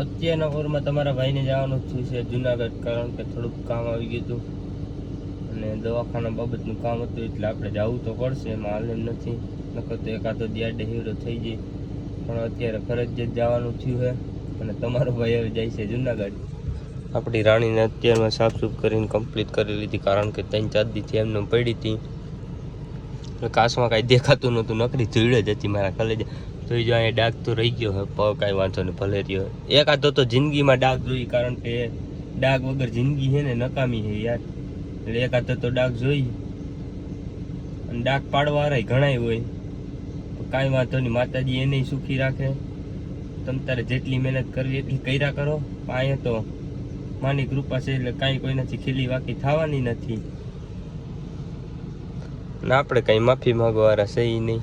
અત્યારના ઓરમાં તમારા ભાઈને જવાનું થયું છે જુનાગઢ, કારણ કે થોડુંક કામ આવી ગયું હતું. અને દવાખાના બાબતનું કામ હતું, એટલે આપણે જવું તો પડશે, એમાં હાલ એમ નથી. નકર તો એકાદો દિયાડે હીરો થઈ જાય. પણ અત્યારે ફરજિયાત જવાનું થયું છે, અને તમારો ભાઈ હવે જાય છે જુનાગઢ. આપણી રાણીને અત્યારમાં સાફસૂફ કરીને કમ્પ્લીટ કરી લીધી, કારણ કે ત્રણ ચાર દીથી એમને પડી હતી. કાશમાં કાંઈ દેખાતું નહોતું, નકરી ધૂળ જ હતી મારા કલેજે. તો જો અહીંયા ડાઘ તો રહી ગયો હોય, પગ કાંઈ વાંધો નહીં, ભલે રહ્યો એક એકાદો તો જિંદગીમાં ડાઘ જોઈ, કારણ કે ડાઘ વગર જિંદગી છે ને નકામી છે યાર. એટલે એકાદો તો ડાઘ જોઈ. અને ડાઘ પાડવાળા ઘણાય હોય. કાંઈ વાંધો નહીં, માતાજી એને સુખી રાખે. તમ તારે જેટલી મહેનત કરવી એટલી કર્યા કરો. અહીંયા તો માની કૃપા છે, એટલે કાંઈ કોઈનાથી ખીલી વાકી થવાની નથી. ને આપણે કાંઈ માફી માગવાવાળા છે નહીં.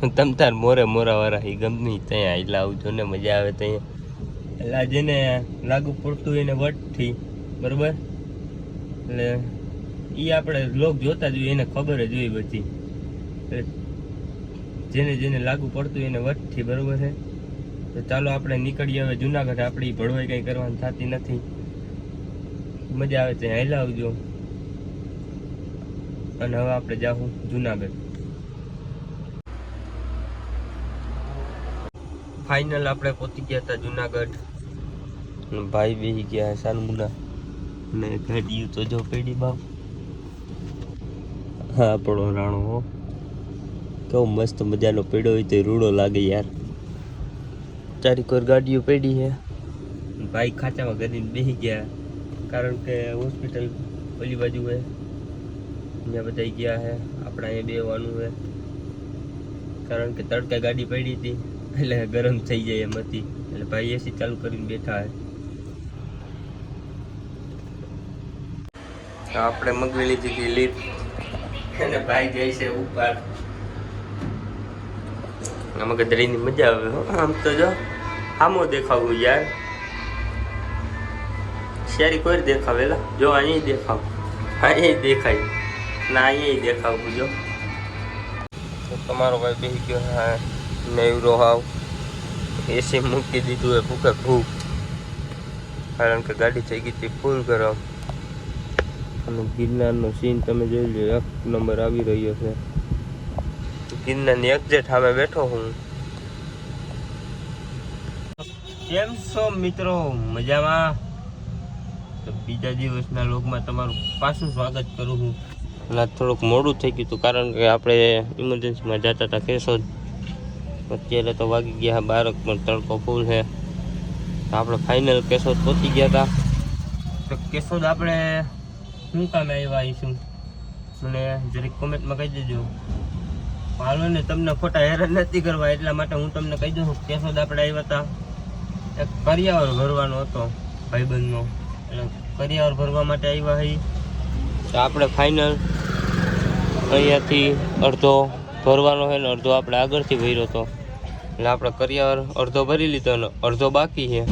તમ તાર મોરે મોરા વાળા ઈ ગમે ત્યાં એટલે આવજો ને મજા આવે ત્યાં. એટલે જેને લાગુ પડતું એને વટથી, બરોબર? એટલે ઈ આપણે લોક જોતા જોઈએ એને ખબર જ હોય બધી. એટલે જેને જેને લાગુ પડતું એને વટથી, બરોબર છે? તો ચાલો આપણે નીકળીએ, હવે જુનાગઢ આપણી ભળવાઈ કંઈ કરવાની થતી નથી. મજા આવે ત્યાં હેલાવજો અને હવે આપણે જાહું જુનાગઢ. ફાઇનલ આપણે પહોંચી ગયા હતા જુનાગઢ. ભાઈ બેહી ગયા સાનમુના ને ગાડીયું તો જો પેડી બાપ. હા આપણો રાણો હો. કેવો મસ્ત મજાનો પેડો હોય તો રૂડો લાગે યાર. ચારી કોર ગાડીઓ પેડી છે. ભાઈ ખાચામાં ગરીને બેહી ગયા. કારણ કે હોસ્પિટલ ઓલી બાજુ હે ત્યાં બધા ગયા હે આપણા અહીંયા બેવાનું હે કારણ કે તડકા ગાડી પડી હતી. એટલે ગરમ થઈ જાય એમ હતી. એટલે ભાઈ એસી ચાલુ કરીને બેઠા હે. આપણે મગવી લીધી હતી લીટ અને ભાઈ જાય છે ઉપર. આમાં ગધડીની મજા આવે હો. આમ તો જો આમો દેખાવું યાર. શેરી કોઈ દેખાવેલા જો અહીં દેખાવ. અહીં દેખાય. ના અહીં દેખાવું જો. તમારો ભાઈ બેસી ગયો હા. નેવરો હાવ એસી મૂકી દીધું એ ભૂકે ભૂખ. કારણ કે ગાડી થઈ ગઈ હતી ફૂલ ગરમ. અને ગિરનારનો સીન તમે જોઈ લો, એક નંબર આવી રહ્યો છે. ગિરનારની એક્ઝેટ સામે બેઠો હું. કેમ છો મિત્રો? મજામાં? તો બીજા દિવસના લોગમાં તમારું પાછું સ્વાગત કરું હું થોડુંક મોડું થઈ ગયું હતું કારણ કે આપણે ઇમરજન્સીમાં જતા હતા કેશોદ. અત્યારે તો વાગી ગયા બારક પણ તડકો ફૂલ છે. તો આપણે ફાઇનલ કેશોદ પહોંચી ગયા હતા. તો કેશોદ આપણે શું કામે આવ્યા આવીશું? મને જરીક કોમેન્ટમાં કહી દેજો. હાલો ને તમને ખોટા હેરાન નથી કરવા, એટલા માટે હું તમને કહી દઉં કેશોદ આપણે આવ્યા હતા. એક કરિયાવર ભરવાનો હતો, ભાઈબંધનો. એટલે કરિયાવર ભરવા માટે આવ્યા હઈ. તો આપણે ફાઇનલ અહીંયાથી અડધો ભરવાનો છે ને અડધો આપણે આગળથી ભર્યો હતો એટલે આપણે કરિયાવર અડધો ભરી લીધો ને અડધો બાકી છે.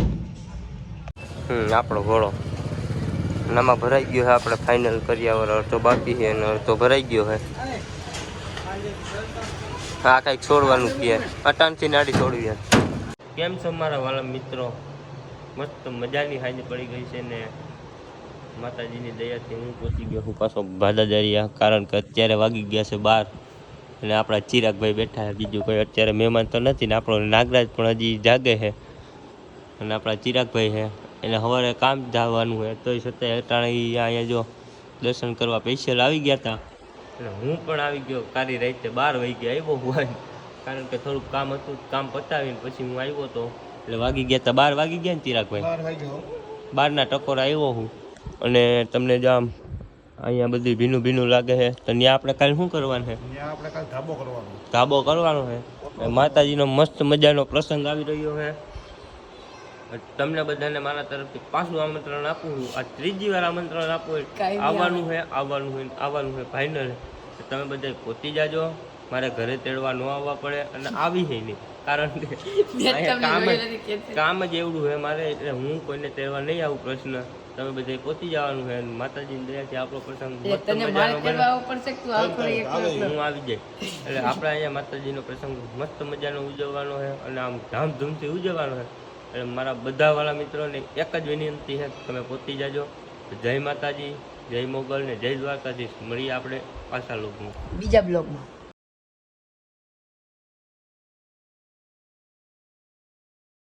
હમ, આપણો ઘોડો. નામાં ભરાઈ ગયો છે આપણે ફાઇનલ કરિયાવર અડધો બાકી છે અને અડધો ભરાઈ ગયો છે. હા, કંઈક છોડવાનું કહે. અટાણથી નાડી છોડવી કેમ છો મારા વાલા મિત્રો? મસ્ત મજાની હાજરી પડી ગઈ છે ને. માતાજીની દયાથી હું પહોંચી ગયો હું પાછો ભાદાજારિયા કારણ કે અત્યારે વાગી ગયા છે બાર. અને આપણા ચિરાગભાઈ બેઠા છે. બીજું કોઈ અત્યારે મહેમાન તો નથી ને આપણો નાગરાજ પણ હજી જાગે છે. અને આપણા ચિરાગભાઈ છે. એને સવારે કામ જવાનું છે. તોય છતાંય અટાણે અહીંયા જો દર્શન કરવા સ્પેશિયલ આવી ગયા હતા અને હું પણ આવી ગયો કારી રાતે. બાર વાગ્યા ગયા આવ્યો હોય કારણ કે થોડુંક કામ હતું કામ પતાવીને પછી હું આવ્યો તો. એટલે વાગી ગયા હતા બાર વાગી ગયા ને ચિરાગભાઈ? બારના ટકોર આવ્યો હું. અને તમને જો આમ અહીંયા બધું ભીનું ભીનું લાગે છે. તો ત્યાં આપણે કાલે શું કરવાનું છે? આપણે કાલ ધાબો કરવાનો. ધાબો કરવાનો છે. માતાજીનો મસ્ત મજાનો પ્રસંગ આવી રહ્યો છે. તમને બધાને મારા તરફથી પાછું આમંત્રણ આપું છું. આ ત્રીજી વાર આમંત્રણ આપું હોય આવવાનું છે આવવાનું હોય આવવાનું છે ફાઇનલ તમે બધા પહોંચી જાજો. મારે ઘરે તેડવા ન આવવા પડે અને આવી છે નહીં કારણ કે કામ. કામ જ એવડું છે મારે એટલે હું કોઈને તહેવાર નહીં આવું પ્રશ્ન. તમે બધે પહોંચી જવાનું છે અને માતાજીની દયાથી આપણો પ્રસંગ? હું આવી જાય એટલે આપણે અહીંયા માતાજીનો પ્રસંગ મસ્ત મજાનો ઉજવવાનો છે અને આમ ધામધૂમથી ઉજવવાનો છે. એટલે મારા બધા વાળા મિત્રોને એક જ વિનંતી છે તમે પહોંચી જાજો. જય માતાજી જય મોગલ ને જય દ્વારકાધીશ. મળીએ આપણે પાછા લોકમાં. બીજા બ્લોગમાં.